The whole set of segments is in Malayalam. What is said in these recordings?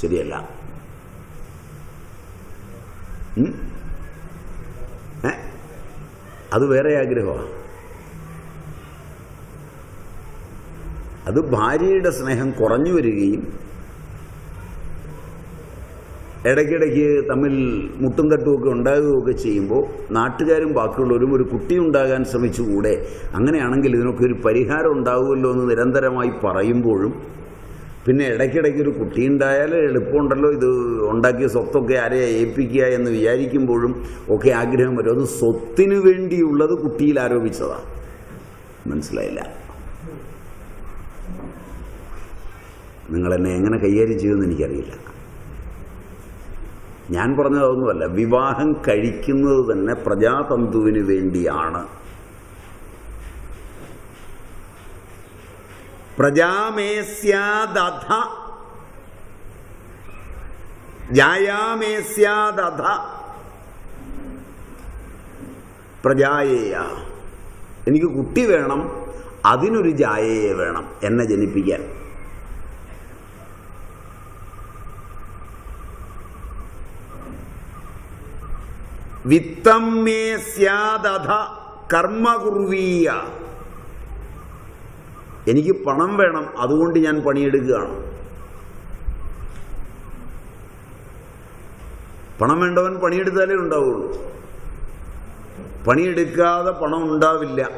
ശരിയല്ല? അത് വേറെ ആഗ്രഹമാണ് അത് ഭാര്യയുടെ സ്നേഹം കുറഞ്ഞു വരികയും ഇടയ്ക്കിടയ്ക്ക് തമ്മിൽ മുട്ടും തട്ടുമൊക്കെ ഉണ്ടാകുകയൊക്കെ ചെയ്യുമ്പോൾ നാട്ടുകാരും ബാക്കിയുള്ളവരും ഒരു കുട്ടി ഉണ്ടാകാൻ ശ്രമിച്ചുകൂടെ? അങ്ങനെയാണെങ്കിൽ ഇതിനൊക്കെ ഒരു പരിഹാരം ഉണ്ടാകുമല്ലോ എന്ന് നിരന്തരമായി പറയുമ്പോഴും പിന്നെ ഇടയ്ക്കിടയ്ക്ക് ഒരു കുട്ടി ഉണ്ടായാൽ എളുപ്പമുണ്ടല്ലോ. ഇത് ഉണ്ടാക്കിയ സ്വത്തൊക്കെ ആരെ ഏൽപ്പിക്കുക എന്ന് വിചാരിക്കുമ്പോഴും ഒക്കെ ആഗ്രഹം വരും. അത് സ്വത്തിന് വേണ്ടിയുള്ളത് കുട്ടിയിൽ ആരോപിച്ചതാണ് മനസ്സിലായില്ല. നിങ്ങളെന്നെ എങ്ങനെ കൈകാര്യം ചെയ്യുമെന്ന് എനിക്കറിയില്ല. ഞാൻ പറഞ്ഞതൊന്നുമല്ല വിവാഹം കഴിക്കുന്നത് തന്നെ പ്രജാതന്തുവിന് വേണ്ടിയാണ്. പ്രജാമേസ്യാദധ ജായാമേസ്യാദധ പ്രജായേയ. എനിക്ക് കുട്ടി വേണം അതിനൊരു ജായയെ വേണം എന്നെ ജനിപ്പിക്കാൻ. വിത്തം മേ സ്യാദധ. കർമ്മകുർവീയ എനിക്ക് പണം വേണം അതുകൊണ്ട് ഞാൻ പണിയെടുക്കുകയാണ്. പണം വേണ്ടവൻ പണിയെടുത്താലേ ഉണ്ടാവുള്ളൂ. പണിയെടുക്കാതെ പണം ഉണ്ടാവില്ല.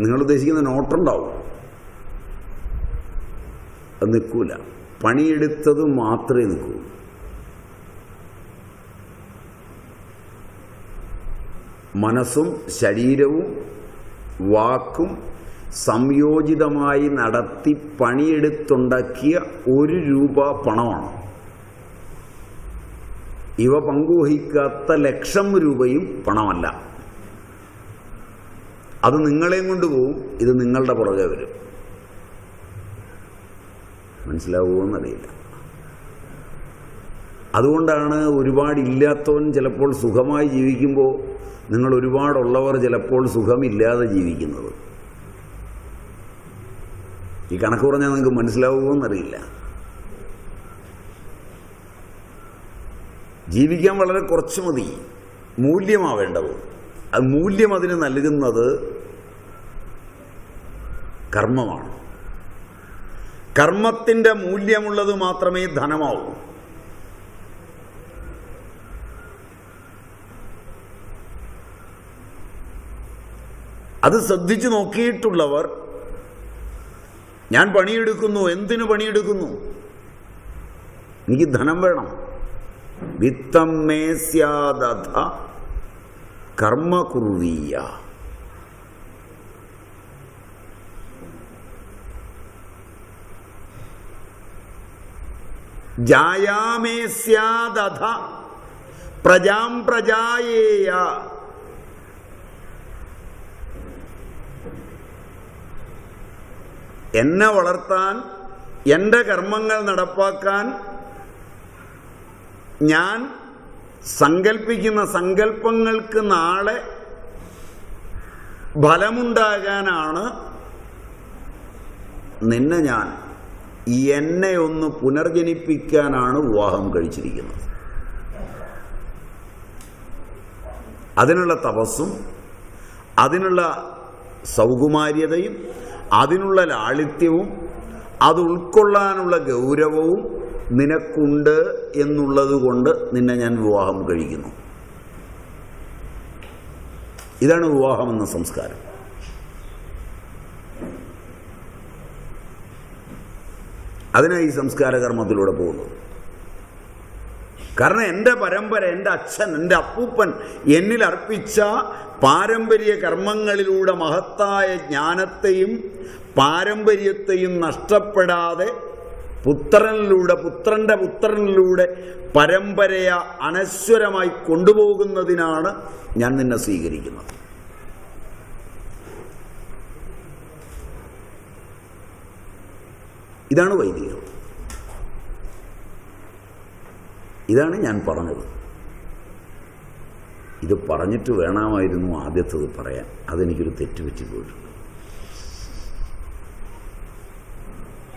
നിങ്ങൾ ഉദ്ദേശിക്കുന്ന നോട്ടുണ്ടാവും. അത് നിൽക്കൂല. പണിയെടുത്തത് മാത്രമേ നിൽക്കൂ. മനസ്സും ശരീരവും വാക്കും സംയോജിതമായി നടത്തി പണിയെടുത്തുണ്ടാക്കിയ ഒരു രൂപ പണമാണ്. ഇവ പങ്കുവഹിക്കാത്ത ലക്ഷം രൂപയും പണമല്ല. അത് നിങ്ങളെയും കൊണ്ടുപോകും ഇത് നിങ്ങളുടെ പുറകെ വരും. മനസ്സിലാവുമെന്നറിയില്ല അതുകൊണ്ടാണ് ഒരുപാടില്ലാത്തവൻ ചിലപ്പോൾ സുഖമായി ജീവിക്കുമ്പോൾ നിങ്ങൾ ഒരുപാടുള്ളവർ ചിലപ്പോൾ സുഖമില്ലാതെ ജീവിക്കുന്നത്. ഈ കണക്ക് പറഞ്ഞാൽ നിങ്ങൾക്ക് മനസ്സിലാവുമോയെന്നറിയില്ല ജീവിക്കാൻ വളരെ കുറച്ച് മതി. മൂല്യമാവേണ്ടത്. അത് മൂല്യം അതിന് നൽകുന്നത് കർമ്മമാണ്. കർമ്മത്തിന്റെ മൂല്യമുള്ളത് മാത്രമേ ധനമാവൂ. അത് ശ്രദ്ധിച്ചു നോക്കിയിട്ടുള്ളവർ ഞാൻ പണിയെടുക്കുന്നു എന്തിനു പണിയെടുക്കുന്നു? എനിക്ക് ധനം വേണം. വിത്തം മേസ്യാദധ കർമ്മകുർവീയ ജായാമേസ്യാദഥ പ്രജാം പ്രജായേയ. എന്നെ വളർത്താൻ എന്റെ കർമ്മങ്ങൾ നടപ്പാക്കാൻ ഞാൻ സങ്കല്പിക്കുന്ന സങ്കല്പങ്ങൾക്ക് നാളെ ഫലമുണ്ടാകാനാണ് നിന്നെ ഞാൻ എന്നെ ഒന്ന് പുനർജനിപ്പിക്കാനാണ് വിവാഹം കഴിച്ചിരിക്കുന്നത്. അതിനുള്ള തപസ്സും അതിനുള്ള സൗകുമാര്യതയും അതിനുള്ള ലാളിത്യവും അത് ഉൾക്കൊള്ളാനുള്ള ഗൗരവവും നിനക്കുണ്ട് എന്നുള്ളത് കൊണ്ട് നിന്നെ ഞാൻ വിവാഹം കഴിക്കുന്നു. ഇതാണ് വിവാഹം എന്ന സംസ്കാരം. അതിനാണ് ഈ സംസ്കാര കർമ്മത്തിലൂടെ പോകുന്നത്. കാരണം എന്റെ പരമ്പര എന്റെ അച്ഛൻ എന്റെ അപ്പൂപ്പൻ എന്നിൽ അർപ്പിച്ച പാരമ്പര്യ കർമ്മങ്ങളിലൂടെ മഹത്തായ ജ്ഞാനത്തെയും പാരമ്പര്യത്തെയും നഷ്ടപ്പെടാതെ പുത്രനിലൂടെ പുത്രന്റെ പുത്രനിലൂടെ പരമ്പരയ അനശ്വരമായി കൊണ്ടുപോകുന്നതിനാണ് ഞാൻ നിന്നെ സ്വീകരിക്കുന്നത്. ഇതാണ് വൈദികം. ഇതാണ് ഞാൻ പറഞ്ഞത്. ഇത് പറഞ്ഞിട്ട് വേണമായിരുന്നു ആദ്യത്തത് പറയാൻ. അതെനിക്കൊരു തെറ്റുപറ്റി പോയിട്ടുണ്ട്.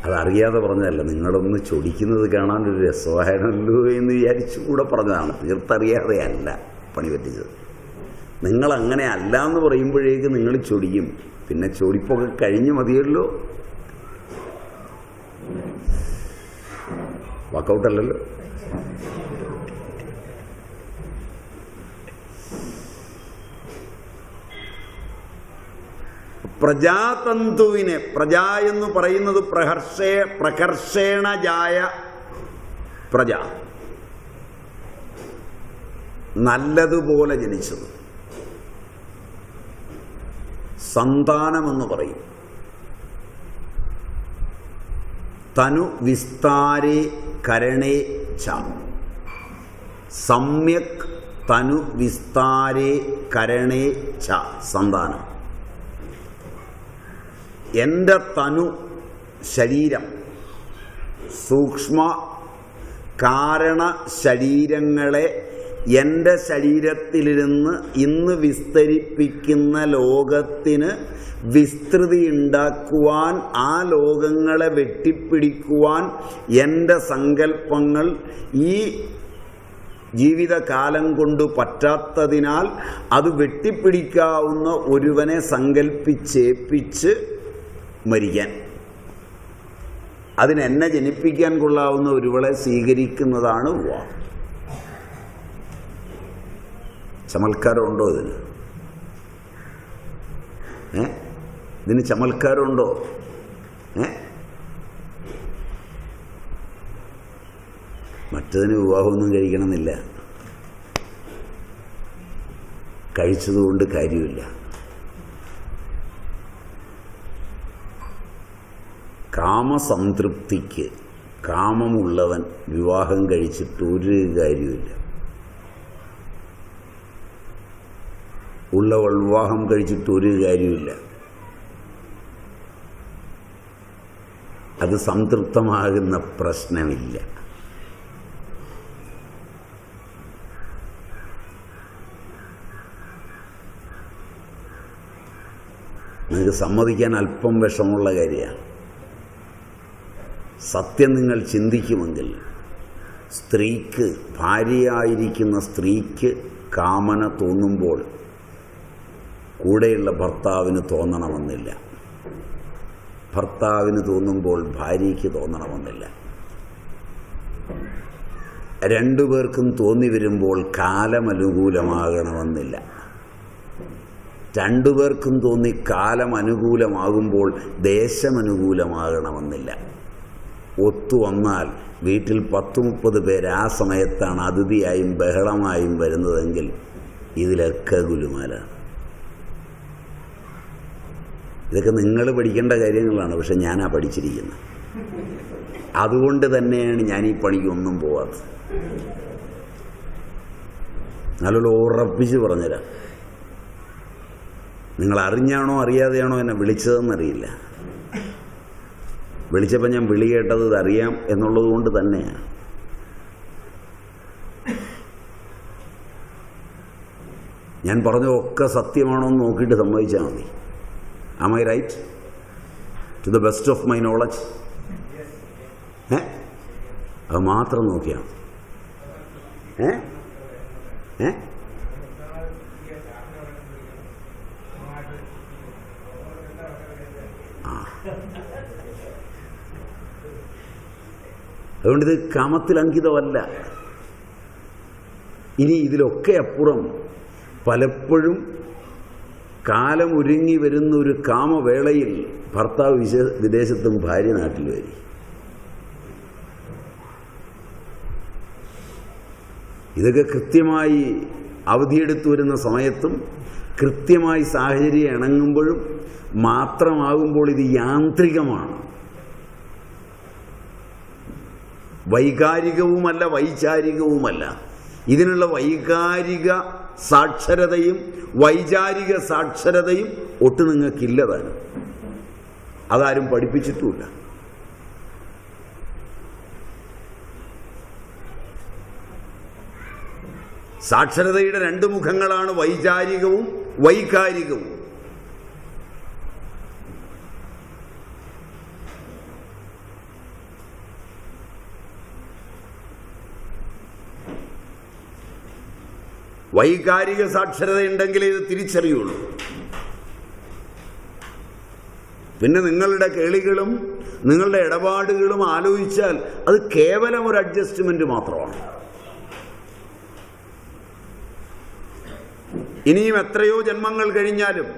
അതറിയാതെ പറഞ്ഞതല്ല നിങ്ങളൊന്ന് ചൊടിക്കുന്നത് കാണാൻ ഒരു രസമായിരുന്നല്ലോ എന്ന് വിചാരിച്ചു കൂടെ പറഞ്ഞതാണ് തീർത്തറിയാതെയല്ല പണി പറ്റിച്ചത്. നിങ്ങൾ അങ്ങനെ അല്ല എന്ന് പറയുമ്പോഴേക്ക് നിങ്ങൾ ചൊടിയും. പിന്നെ ചൊടിപ്പൊക്കെ കഴിഞ്ഞ് മതിയല്ലോ. വാക്കൗട്ടല്ലല്ലോ പ്രജാതന്തുവിനെ പ്രജ എന്ന് പറയുന്നത് പ്രഹർഷേ പ്രകർഷേണജായ പ്രജ. നല്ലതുപോലെ ജനിച്ചത്. സന്താനമെന്ന് പറയും. തനു വിസ്താരേ കരണേ ച. സമ്യക് തനു വിസ്താരേ കരണേ ച സന്താനം. എന്റെ തനു ശരീരം സൂക്ഷ്മ കാരണ ശരീരങ്ങളെ എന്റെ ശരീരത്തിലിരുന്ന് ഇന്ന് വിസ്തരിപ്പിക്കുന്ന ലോകത്തിന് വിസ്തൃതി ഉണ്ടാക്കുവാൻ ആ ലോകങ്ങളെ വെട്ടിപ്പിടിക്കുവാൻ എന്റെ സങ്കല്പങ്ങൾ ഈ ജീവിതകാലം കൊണ്ട് പറ്റാത്തതിനാൽ അത് വെട്ടിപ്പിടിക്കാവുന്ന ഒരുവനെ സങ്കല്പിച്ചേപ്പിച്ച് മരിക്കാൻ. അതിനെന്നെ ജനിപ്പിക്കാൻ കൊള്ളാവുന്ന ഒരുവളെ സ്വീകരിക്കുന്നതാണ് വിവാഹം ചമൽക്കാരമുണ്ടോ ഇതിന്? ഏ? ഇതിന് ചമൽക്കാരമുണ്ടോ ഏ? മറ്റതിന് വിവാഹമൊന്നും കഴിക്കണമെന്നില്ല. കഴിച്ചതുകൊണ്ട് കാര്യമില്ല. കാമസംതൃപ്തിക്ക് കാമമുള്ളവൻ വിവാഹം കഴിച്ചിട്ട് ഒരു കാര്യമില്ല ഉള്ളവൾ വിവാഹം കഴിച്ചിട്ട് ഒരു കാര്യമില്ല അത് സംതൃപ്തമാകുന്ന പ്രശ്നമില്ല. നിങ്ങൾക്ക് സമ്മതിക്കാൻ അല്പം വിഷമമുള്ള കാര്യമാണ്. സത്യം നിങ്ങൾ ചിന്തിക്കുമെങ്കിൽ സ്ത്രീക്ക് ഭാര്യയായിരിക്കുന്ന സ്ത്രീക്ക് കാമന തോന്നുമ്പോൾ കൂടെയുള്ള ഭർത്താവിന് തോന്നണമെന്നില്ല. ഭർത്താവിന് തോന്നുമ്പോൾ ഭാര്യയ്ക്ക് തോന്നണമെന്നില്ല. രണ്ടുപേർക്കും തോന്നി വരുമ്പോൾ കാലമനുകൂലമാകണമെന്നില്ല. രണ്ടുപേർക്കും തോന്നി കാലം അനുകൂലമാകുമ്പോൾ ഒത്തു വന്നാൽ വീട്ടിൽ പത്ത് മുപ്പത് പേര് ആ സമയത്താണ് അതിഥിയായും ബഹളമായും വരുന്നതെങ്കിൽ ഇതിലൊക്കെ ഗുലുമാലാണ്. ഇതൊക്കെ നിങ്ങൾ പഠിക്കേണ്ട കാര്യങ്ങളാണ് പക്ഷെ ഞാനാ പഠിച്ചിരിക്കുന്നത് അതുകൊണ്ട് തന്നെയാണ് ഞാൻ ഈ പണിക്ക് ഒന്നും പോവാത്തത് നല്ലൊരു ഉറപ്പിച്ച് പറഞ്ഞുതരാം. നിങ്ങൾ അറിഞ്ഞാണോ അറിയാതെയാണോ എന്നെ വിളിച്ചതെന്നറിയില്ല. വിളിച്ചപ്പോൾ ഞാൻ വിളി കേട്ടത് ഇതറിയാം എന്നുള്ളത് കൊണ്ട് തന്നെയാണ് ഞാൻ പറഞ്ഞതൊക്കെ സത്യമാണോ എന്ന് നോക്കിയിട്ട് സമ്മതിച്ചാൽ മതി. Am I right to the best of my knowledge ഏ? അത് മാത്രം നോക്കിയാൽ മതി. ഏ ഏ? അതുകൊണ്ട് ഇത് കാമത്തിൽ അങ്കിതമല്ല. ഇനി ഇതിലൊക്കെ അപ്പുറം പലപ്പോഴും കാലം ഒരുങ്ങി വരുന്ന ഒരു കാമവേളയിൽ ഭർത്താവ് വിശ വിദേശത്തും ഭാര്യ നാട്ടിൽ വരി. ഇതൊക്കെ കൃത്യമായി അവധിയെടുത്തു വരുന്ന സമയത്തും കൃത്യമായി സാഹചര്യം ഇണങ്ങുമ്പോഴും മാത്രമാകുമ്പോൾ ഇത് യാന്ത്രികമാണ്. വൈകാരികവുമല്ല വൈചാരികവുമല്ല. ഇതിനുള്ള വൈകാരിക സാക്ഷരതയും വൈചാരിക സാക്ഷരതയും ഒട്ടും നിങ്ങൾക്കില്ലതാണ്. അതാരും പഠിപ്പിച്ചിട്ടുമില്ല. സാക്ഷരതയുടെ രണ്ട് മുഖങ്ങളാണ് വൈചാരികവും വൈകാരിക സാക്ഷരത ഉണ്ടെങ്കിലേ ഇത് തിരിച്ചറിയുള്ളൂ. പിന്നെ നിങ്ങളുടെ കേളികളും നിങ്ങളുടെ ഇടപാടുകളും ആലോചിച്ചാൽ അത് കേവലം ഒരു അഡ്ജസ്റ്റ്മെന്റ് മാത്രമാണ്. ഇനിയും എത്രയോ ജന്മങ്ങൾ കഴിഞ്ഞാലും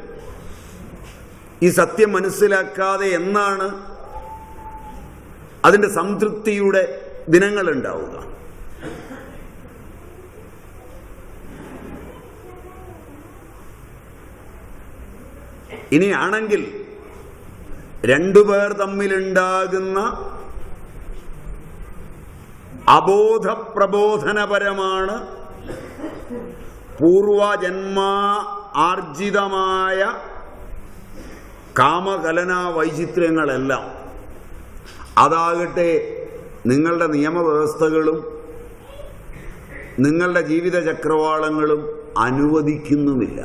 ഈ സത്യം മനസ്സിലാക്കാതെ എന്നാണ് അതിന്റെ സംതൃപ്തിയുടെ ദിനങ്ങൾ ഉണ്ടാവുക. ഇനിയാണെങ്കിൽ രണ്ടുപേർ തമ്മിലുണ്ടാകുന്ന അബോധപ്രബോധനപരമാണ് പൂർവജന്മ ആർജിതമായ കാമകലന വൈചിത്ര്യങ്ങളെല്ലാം അതാകട്ടെ നിങ്ങളുടെ നിയമവ്യവസ്ഥകളും നിങ്ങളുടെ ജീവിത ചക്രവാളങ്ങളും അനുവദിക്കുന്നുമില്ല.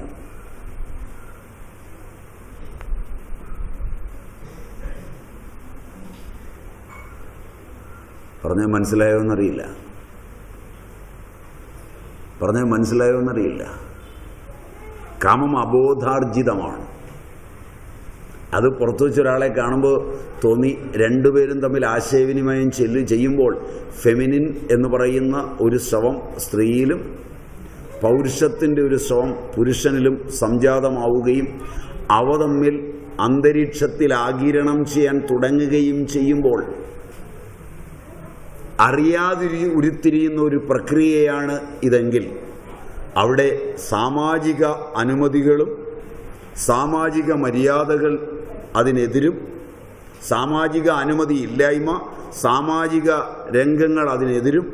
പറഞ്ഞാൽ മനസ്സിലായോ എന്നറിയില്ല. പറഞ്ഞാൽ മനസ്സിലായോ എന്നറിയില്ല. കാമം അബോധാർജിതമാണ്. അത് പുറത്തു വെച്ച ഒരാളെ കാണുമ്പോൾ തോന്നി രണ്ടുപേരും തമ്മിൽ ആശയവിനിമയം ചെല്ലു ചെയ്യുമ്പോൾ ഫെമിനിൻ എന്ന് പറയുന്ന ഒരു ശ്രവം സ്ത്രീയിലും പൗരുഷത്തിന്റെ ഒരു സ്വം പുരുഷനിലും സംജാതമാവുകയും അവ തമ്മിൽ അന്തരീക്ഷത്തിൽ ആകിരണം ചെയ്യാൻ തുടങ്ങുകയും ചെയ്യുമ്പോൾ അറിയാതിരി ഉരുത്തിരിയുന്ന ഒരു പ്രക്രിയയാണ് ഇതെങ്കിൽ അവിടെ സാമാജിക അനുമതികളും സാമാജിക മര്യാദകൾ അതിനെതിരും സാമാജിക അനുമതി ഇല്ലായ്മ സാമാജിക രംഗങ്ങൾ അതിനെതിരും.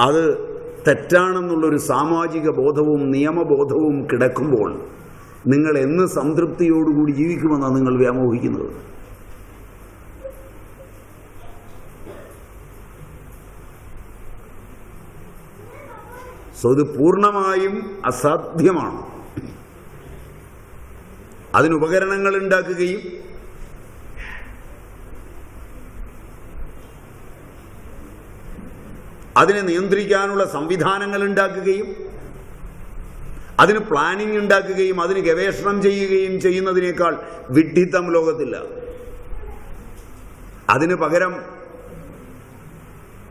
അത് തെറ്റാണെന്നുള്ളൊരു സാമാജിക ബോധവും നിയമബോധവും കിടക്കുമ്പോൾ നിങ്ങൾ എന്ന് സംതൃപ്തിയോടുകൂടി ജീവിക്കുമെന്നാണ് നിങ്ങൾ വ്യാമോഹിക്കുന്നത്. സോ ഇത് പൂർണമായും അസാധ്യമാണ്. അതിന് ഉപകരണങ്ങൾ ഉണ്ടാക്കുകയും അതിനെ നിയന്ത്രിക്കാനുള്ള സംവിധാനങ്ങൾ ഉണ്ടാക്കുകയും അതിന് പ്ലാനിംഗ് ഉണ്ടാക്കുകയും അതിന് ഗവേഷണം ചെയ്യുകയും ചെയ്യുന്നതിനേക്കാൾ വിഡ്ഢിത്തം ലോകത്തില്ല. അതിന് പകരം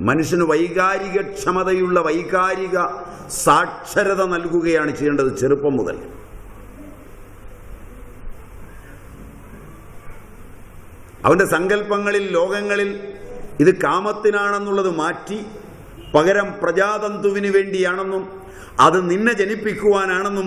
മനുഷ്യന് വൈകാരിക ക്ഷമതയുള്ള വൈകാരിക സാക്ഷരത നൽകുകയാണ് ചെയ്യേണ്ടത് ചെറുപ്പം മുതൽ. അവന്റെ സങ്കല്പങ്ങളിൽ ലോകങ്ങളിൽ ഇത് കാമത്തിനാണെന്നുള്ളത് മാറ്റി പകരം പ്രജാതന്തുവിന് വേണ്ടിയാണെന്നും അത് നിന്നെ ജനിപ്പിക്കുവാനാണെന്നും